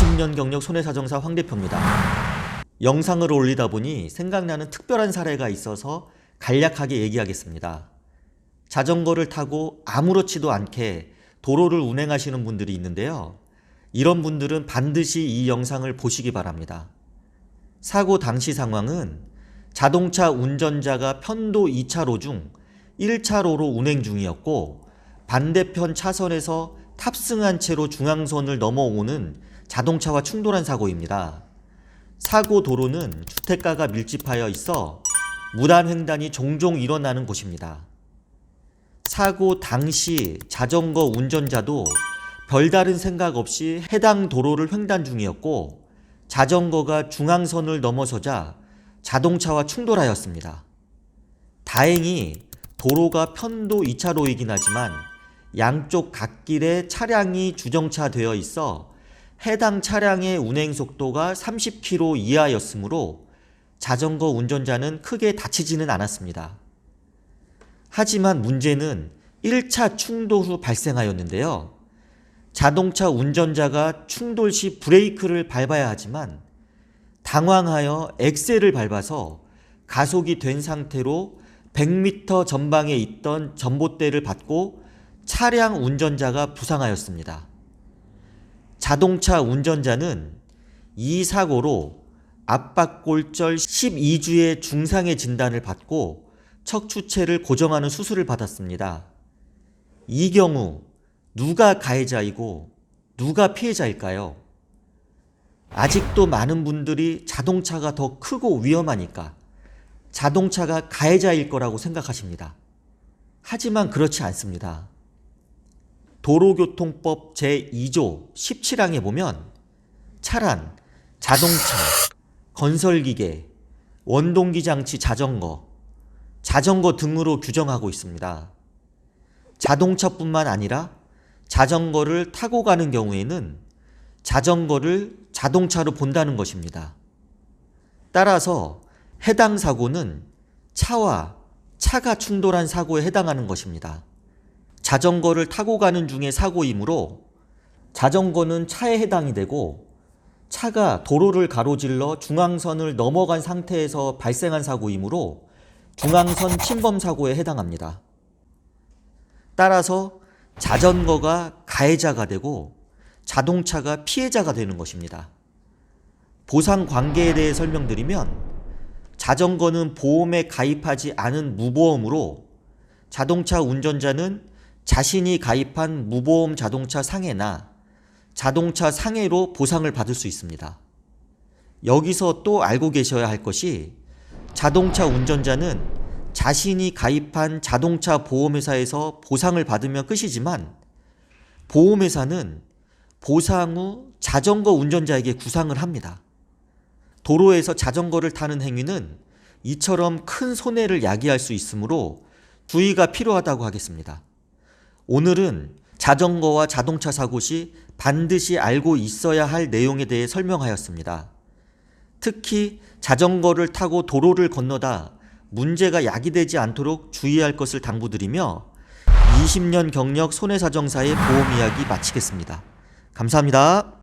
20년 경력 손해사정사 황 대표입니다. 영상을 올리다 보니 생각나는 특별한 사례가 있어서 간략하게 얘기하겠습니다. 자전거를 타고 아무렇지도 않게 도로를 운행하시는 분들이 있는데요. 이런 분들은 반드시 이 영상을 보시기 바랍니다. 사고 당시 상황은 자동차 운전자가 편도 2차로 중 1차로로 운행 중이었고 반대편 차선에서 탑승한 채로 중앙선을 넘어오는 자동차와 충돌한 사고입니다. 사고 도로는 주택가가 밀집하여 있어 무단 횡단이 종종 일어나는 곳입니다. 사고 당시 자전거 운전자도 별다른 생각 없이 해당 도로를 횡단 중이었고 자전거가 중앙선을 넘어서자 자동차와 충돌하였습니다. 다행히 도로가 편도 2차로이긴 하지만 양쪽 갓길에 차량이 주정차되어 있어 해당 차량의 운행 속도가 30km 이하였으므로 자전거 운전자는 크게 다치지는 않았습니다. 하지만 문제는 1차 충돌 후 발생하였는데요. 자동차 운전자가 충돌 시 브레이크를 밟아야 하지만 당황하여 엑셀을 밟아서 가속이 된 상태로 100m 전방에 있던 전봇대를 받고 차량 운전자가 부상하였습니다. 자동차 운전자는 이 사고로 압박골절 12주의 중상의 진단을 받고 척추체를 고정하는 수술을 받았습니다. 이 경우 누가 가해자이고 누가 피해자일까요? 아직도 많은 분들이 자동차가 더 크고 위험하니까 자동차가 가해자일 거라고 생각하십니다. 하지만 그렇지 않습니다. 도로교통법 제2조 17항에 보면 차란, 자동차, 건설기계, 원동기 장치 자전거, 자전거 등으로 규정하고 있습니다. 자동차뿐만 아니라 자전거를 타고 가는 경우에는 자전거를 자동차로 본다는 것입니다. 따라서 해당 사고는 차와 차가 충돌한 사고에 해당하는 것입니다. 자전거를 타고 가는 중에 사고이므로 자전거는 차에 해당이 되고 차가 도로를 가로질러 중앙선을 넘어간 상태에서 발생한 사고이므로 중앙선 침범 사고에 해당합니다. 따라서 자전거가 가해자가 되고 자동차가 피해자가 되는 것입니다. 보상 관계에 대해 설명드리면 자전거는 보험에 가입하지 않은 무보험으로 자동차 운전자는 자신이 가입한 무보험 자동차 상해나 자동차 상해로 보상을 받을 수 있습니다. 여기서 또 알고 계셔야 할 것이 자동차 운전자는 자신이 가입한 자동차 보험회사에서 보상을 받으면 끝이지만 보험회사는 보상 후 자전거 운전자에게 구상을 합니다. 도로에서 자전거를 타는 행위는 이처럼 큰 손해를 야기할 수 있으므로 주의가 필요하다고 하겠습니다. 오늘은 자전거와 자동차 사고 시 반드시 알고 있어야 할 내용에 대해 설명하였습니다. 특히 자전거를 타고 도로를 건너다 문제가 야기되지 않도록 주의할 것을 당부드리며 20년 경력 손해사정사의 보험 이야기 마치겠습니다. 감사합니다.